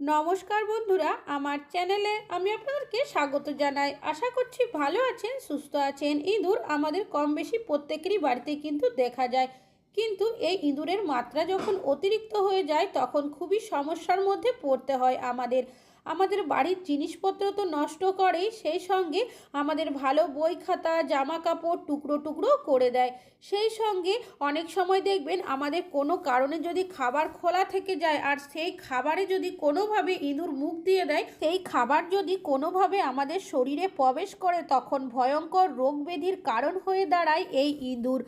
নমস্কার বন্ধুরা, আমার চ্যানেলে আমি আপনাদেরকে স্বাগত জানাই। আশা করছি ভালো আছেন, সুস্থ আছেন। ইঁদুর আমাদের কম বেশি প্রত্যেকেরই বাড়িতে কিন্তু দেখা যায়। কিন্তু এই ইঁদুরের মাত্রা যখন অতিরিক্ত হয়ে যায়, তখন খুবই সমস্যার মধ্যে পড়তে হয় আমাদের। আমাদের বাড়ির জিনিসপত্র তো নষ্ট করেই সেই সঙ্গে আমাদের ভালো বই খাতা, জামা কাপড় টুকরো টুকরো করে দেয়। সেই সঙ্গে অনেক সময় দেখবেন আমাদের কোনো কারণে যদি খাবার খোলা থেকে যায় আর সেই খাবারে যদি কোনোভাবে ইঁদুর মুখ দিয়ে দেয়, সেই খাবার যদি কোনোভাবে আমাদের শরীরে প্রবেশ করে, তখন ভয়ঙ্কর রোগ ব্যাধির কারণ হয়ে দাঁড়ায় এই ইঁদুর।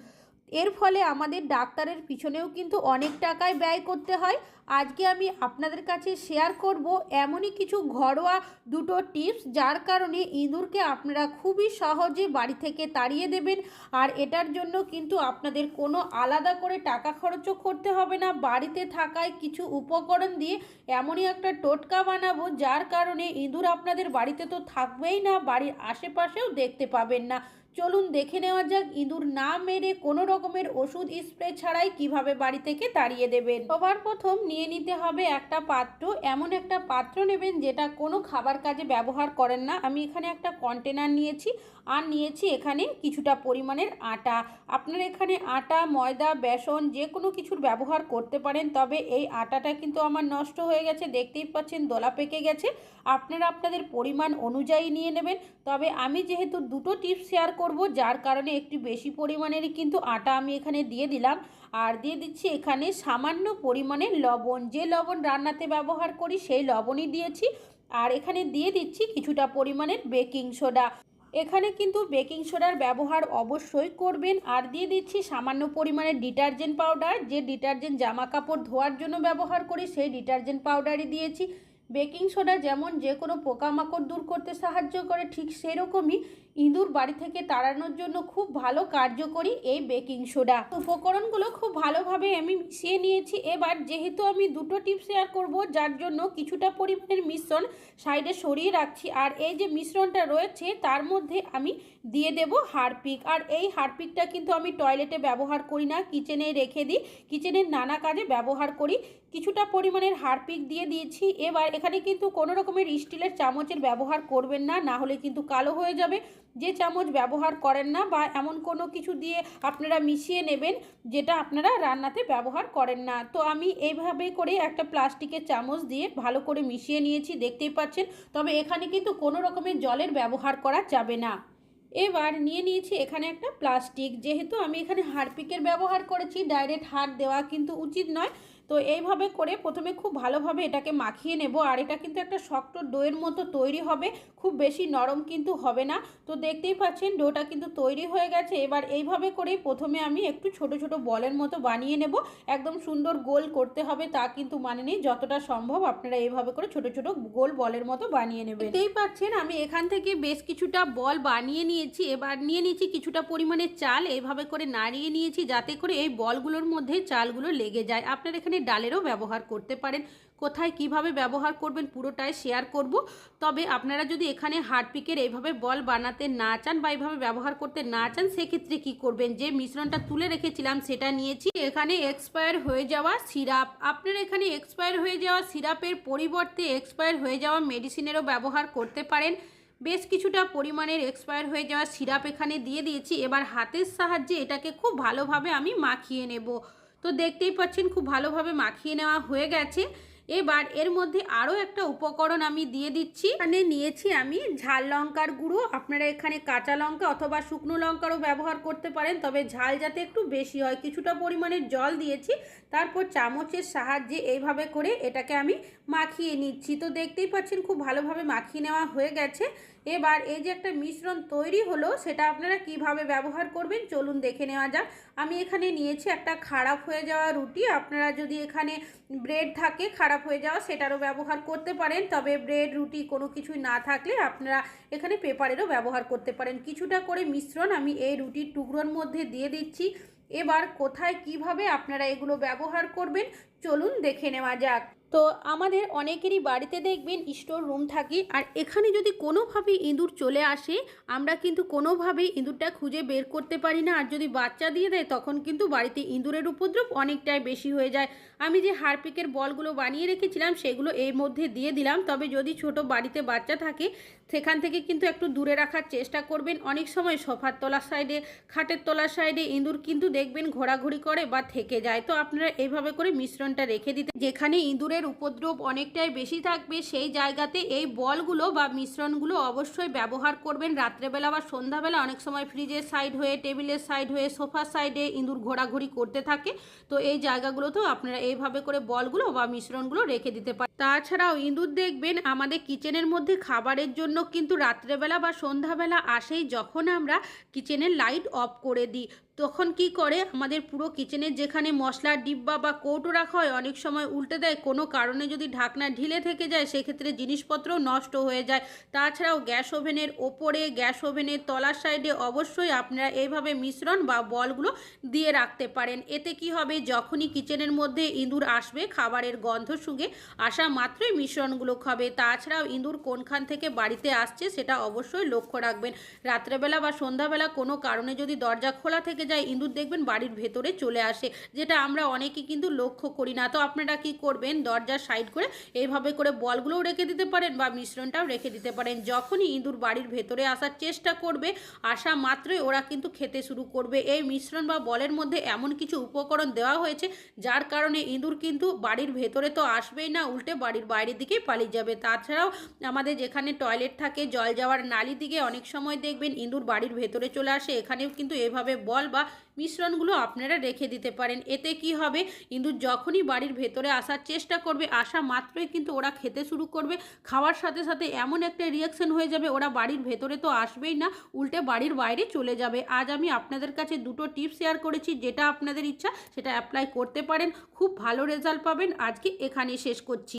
এর ফলে আমাদের ডাক্তারের পিছনেও কিন্তু অনেক টাকায় ব্যয় করতে হয়। আজকে আমি আপনাদের কাছে শেয়ার করব এমনই কিছু ঘরোয়া দুটো টিপস যার কারণে ইঁদুরকে আপনারা খুবই সহজে বাড়ি থেকে তাড়িয়ে দেবেন। আর এটার জন্য কিন্তু আপনাদের কোনো আলাদা করে টাকা খরচও করতে হবে না। বাড়িতে থাকায় কিছু উপকরণ দিয়ে এমনই একটা টোটকা বানাবো, যার কারণে ইঁদুর আপনাদের বাড়িতে তো থাকবেই না, বাড়ির আশেপাশেও দেখতে পাবেন না। চলুন দেখে নেওয়া যাক ইঁদুর না মেরে কোনো রকমের ওষুধ স্প্রে ছাড়াই কীভাবে বাড়ি থেকে তাড়িয়ে দেবেন। সবার প্রথম নিয়ে নিতে হবে একটা পাত্র। এমন একটা পাত্র নেবেন যেটা কোনো খাবার কাজে ব্যবহার করেন না। আমি এখানে একটা কন্টেনার নিয়েছি আর নিয়েছি এখানে কিছুটা পরিমাণের আটা। আপনার এখানে আটা, ময়দা, বেসন যে কোনো কিছুর ব্যবহার করতে পারেন, তবে এই আটাটা কিন্তু আমার নষ্ট হয়ে গেছে, দেখতেই পাচ্ছেন দোলা পেকে গেছে। আপনারা আপনাদের পরিমাণ অনুযায়ী নিয়ে নেবেন। তবে আমি যেহেতু দুটো টিপস শেয়ার করব, যার কারণে একটু বেশি পরিমাণেরই কিন্তু আটা আমি এখানে দিয়ে দিলাম। আর দিয়ে দিচ্ছি এখানে সামান্য পরিমাণের লবণ। যে লবণ রান্নাতে ব্যবহার করি, সেই লবণই দিয়েছি। আর এখানে দিয়ে দিচ্ছি কিছুটা পরিমাণের বেকিং সোডা। এখানে কিন্তু বেকিং সোডার ব্যবহার অবশ্যই করবেন। আর দিয়ে দিচ্ছি সামান্য পরিমাণে ডিটারজেন্ট পাউডার। যে ডিটারজেন্ট জামা কাপড় ধোয়ার জন্য ব্যবহার করি, সেই ডিটারজেন্ট পাউডারই দিয়েছি। বেকিং সোডা যেমন যে কোনো পোকামাকড় দূর করতে সাহায্য করে, ঠিক সেরকমই ইঁদুর বাড়ি থেকে তাড়ানোর জন্য খুব ভালো কার্যকরী এই বেকিং সোডা। উপকরণগুলো খুব ভালোভাবে আমি মিশিয়ে নিয়েছি। এবার যেহেতু আমি দুটো টিপ শেয়ার করব, যার জন্য কিছুটা পরিমাণের মিশ্রণ সাইডে সরিয়ে রাখছি। আর এই যে মিশ্রণটা রয়েছে, তার মধ্যে আমি দিয়ে দেব হারপিক। আর এই হারপিকটা কিন্তু আমি টয়লেটে ব্যবহার করি না কিচেনে রেখে দিই। কিচেনের নানা কাজে ব্যবহার করি। কিছুটা পরিমাণের হারপিক দিয়ে দিয়েছি। এবার এখানে কিন্তু কোনো রকমের স্টিলের চামচের ব্যবহার করবেন না না হলে কিন্তু কালো হয়ে যাবে। যে চামচ ব্যবহার করেন না বা এমন কোনো কিছু দিয়ে আপনারা মিশিয়ে নেবেন, যেটা আপনারা রান্নাতে ব্যবহার করেন না। তো আমি এইভাবে করে একটা প্লাস্টিকের চামচ দিয়ে ভালো করে মিশিয়ে নিয়েছি, দেখতেই পাচ্ছেন। তবে এখানে কিন্তু কোনো রকমের জলের ব্যবহার করা যাবে না। এবার নিয়ে নিয়েছি এখানে একটা প্লাস্টিক। যেহেতু আমি এখানে হারপিকের ব্যবহার করেছি, ডাইরেক্ট হাত দেওয়া কিন্তু উচিত নয়। তো এইভাবে করে প্রথমে খুব ভালোভাবে এটাকে মাখিয়ে নেব। আর এটা কিন্তু একটা শক্ত ডোয়ের মতো তৈরি হবে। খুব বেশি নরম কিন্তু হবে না। তো দেখতেই পাচ্ছেন, ডোটা কিন্তু তৈরি হয়ে গেছে। এবার এইভাবে করেই প্রথমে আমি একটু ছোট ছোট বলের মতো বানিয়ে নেব। একদম সুন্দর গোল করতে হবে তা কিন্তু মানে নেই। যতটা সম্ভব আপনারা এইভাবে করে ছোট ছোট গোল বলের মতো বানিয়ে নেবেন। দেখতেই পাচ্ছেন, আমি এখান থেকে বেশ কিছুটা বল বানিয়ে নিয়েছি। এবার নিয়ে নিয়েছি কিছুটা পরিমাণে চাল। এইভাবে করে নাড়িয়ে নিয়েছি যাতে করে এই বলগুলোর মধ্যে চালগুলো লেগে যায়। আপনারা এখানে ডালেরও ব্যবহার করতে পারেন। কোথায় কীভাবে ব্যবহার করবেন পুরোটাই শেয়ার করব। তবে আপনারা যদি এখানে হার্ডপিকের এইভাবে বল বানাতে না চান বা এইভাবে ব্যবহার করতে না চান, সেক্ষেত্রে কি করবেন? যে মিশ্রণটা তুলে রেখেছিলাম সেটা নিয়েছি। এখানে এক্সপায়ার হয়ে যাওয়া সিরাপ আপনারা এখানে এক্সপায়ার হয়ে যাওয়া সিরাপের পরিবর্তে এক্সপায়ার হয়ে যাওয়া মেডিসিনেরও ব্যবহার করতে পারেন। বেশ কিছুটা পরিমাণের এক্সপায়ার হয়ে যাওয়া সিরাপ এখানে দিয়ে দিয়েছি। এবার হাতের সাহায্যে এটাকে খুব ভালোভাবে আমি মাখিয়ে নেব। তো দেখতেই পাচ্ছেন, খুব ভালোভাবে মাখিয়ে নেওয়া হয়ে গেছে। এবার এর মধ্যে আরও একটা উপকরণ আমি দিয়ে দিচ্ছি। এখানে নিয়েছি আমি ঝাল লঙ্কার গুঁড়ো। আপনারা এখানে কাঁচা লঙ্কা অথবা শুকনো লঙ্কারও ব্যবহার করতে পারেন, তবে ঝাল যাতে একটু বেশি হয়, কিছুটা পরিমাণের জল দিয়েছি, তারপর চামচের সাহায্যে এইভাবে করে এটাকে আমি মাখিয়ে নিচ্ছি। তো দেখতেই পাচ্ছেন, খুব ভালোভাবে মাখিয়ে নেওয়া হয়ে গেছে। এবার এই যে একটা মিশ্রণ তৈরি হলো, সেটা আপনারা কীভাবে ব্যবহার করবেন চলুন দেখে নেওয়া যাক। আমি এখানে নিয়েছি একটা খারাপ হয়ে যাওয়া রুটি। আপনারা যদি এখানে ব্রেড থাকে, খারাপ হয়ে যাওয়া, সেটারও ব্যবহার করতে পারেন। তবে ব্রেড, রুটি কোনো কিছুই না থাকলে আপনারা এখানে পেপারেরও ব্যবহার করতে পারেন। কিছুটা করে মিশ্রণ আমি এই রুটির টুকরোর মধ্যে দিয়ে দিচ্ছি। এবার কোথায় কীভাবে আপনারা এগুলো ব্যবহার করবেন, চলুন দেখে নেওয়া যাক। তো আমাদের অনেকেরই বাড়িতে দেখবেন স্টোর রুম থাকে আর এখানে যদি কোনোভাবে ইঁদুর চলে আসে, আমরা কিন্তু কোনোভাবেই ইঁদুরটা খুঁজে বের করতে পারি না। আর যদি বাচ্চা দিয়ে দেয়, তখন কিন্তু বাড়িতে ইঁদুরের উপদ্রব অনেকটাই বেশি হয়ে যায়। আমি যে হারপিকের বলগুলো বানিয়ে রেখেছিলাম, সেগুলো এর মধ্যে দিয়ে দিলাম। তবে যদি ছোট বাড়িতে বাচ্চা থাকে, সেখান থেকে কিন্তু একটু দূরে রাখার চেষ্টা করবেন। অনেক সময় সোফার তলার সাইডে খাটের তলার সাইডে ইঁদুর কিন্তু দেখবেন ঘোরাঘুরি করে বা থেকে যায়। তো আপনারা এইভাবে করে মিশ্রণটা রেখে দিতে, যেখানে ইঁদুরের উপদ্রব অনেকটাই বেশি থাকবে, সেই জায়গাতে এই বলগুলো বা মিশ্রণগুলো অবশ্যই ব্যবহার করবেন। রাত্রেবেলা বা সন্ধ্যাবেলা অনেক সময় ফ্রিজের সাইড হয়ে, টেবিলের সাইড হয়ে, সোফার সাইডে ইঁদুর ঘোরাঘুরি করতে থাকে। তো এই জায়গাগুলোতেও আপনারা এইভাবে করে বলগুলো বা মিশ্রণগুলো রেখে দিতে পারেন। তাছাড়াও ইঁদুর দেখবেন আমাদের কিচেনের মধ্যে খাবারের জন্য কিন্তু রাত্রেবেলা বা সন্ধ্যাবেলা আসেই যখন আমরা কিচেনের লাইট অফ করে দিই, তখন কি করে আমাদের পুরো কিচেনের যেখানে মশলার ডিব্বা বা কৌটো রাখা হয়, অনেক সময় উল্টে দেয়। কোনো কারণে যদি ঢাকনা ঢিলে থেকে যায়, সেক্ষেত্রে জিনিসপত্র নষ্ট হয়ে যায়। তাছাড়াও গ্যাস ওভেনের ওপরে, গ্যাস ওভেনের তলার সাইডে অবশ্যই আপনারা এইভাবে মিশ্রণ বা বলগুলো দিয়ে রাখতে পারেন। এতে কি হবে? যখনই কিচেনের মধ্যে ইঁদুর আসবে, খাবারের গন্ধ শুঁকে আসা মাত্রই মিশ্রণগুলো খাবে। তাছাড়াও ইঁদুর কোনখান থেকে বাড়িতে আসছে সেটা অবশ্যই লক্ষ্য রাখবেন। রাত্রেবেলা বা সন্ধ্যাবেলা কোনো কারণে যদি দরজা খোলা থেকে যায়, ইঁদুর দেখবেন বাড়ির ভেতরে চলে আসে, যেটা আমরা অনেকে কিন্তু লক্ষ্য করি না। তো আপনারা কি করবেন? দরজার সাইড করে এইভাবে করে বলগুলোও রেখে দিতে পারেন বা মিশ্রণটাও রেখে দিতে পারেন। যখনই ইঁদুর বাড়ির ভেতরে আসার চেষ্টা করবে, আসা মাত্রই ওরা কিন্তু খেতে শুরু করবে। এই মিশ্রণ বা বলের মধ্যে এমন কিছু উপকরণ দেওয়া হয়েছে, যার কারণে ইঁদুর কিন্তু বাড়ির ভেতরে তো আসবেই না, উল্টে বাড়ির বাইরের দিকেই পালিয়ে যাবে। তাছাড়াও আমাদের যেখানে টয়লেট থাকে, জল যাওয়ার নালি দিকে অনেক সময় দেখবেন ইঁদুর বাড়ির ভেতরে চলে আসে। এখানেও কিন্তু এভাবে বল বা মিশ্রণগুলো আপনারা রেখে দিতে পারেন। এতে কি হবে? ইঁদুর যখনই বাড়ির ভেতরে আসার চেষ্টা করবে, আসা মাত্রই কিন্তু ওরা খেতে শুরু করবে। খাওয়ার সাথে সাথে এমন একটা রিয়াকশন হয়ে যাবে, ওরা বাড়ির ভেতরে তো আসবেই না, উল্টে বাড়ির বাইরে চলে যাবে। আজ আমি আপনাদের কাছে দুটো টিপস শেয়ার করেছি, যেটা আপনাদের ইচ্ছা সেটা অ্যাপ্লাই করতে পারেন। খুব ভালো রেজাল্ট পাবেন। আজকে এখানেই শেষ করছি।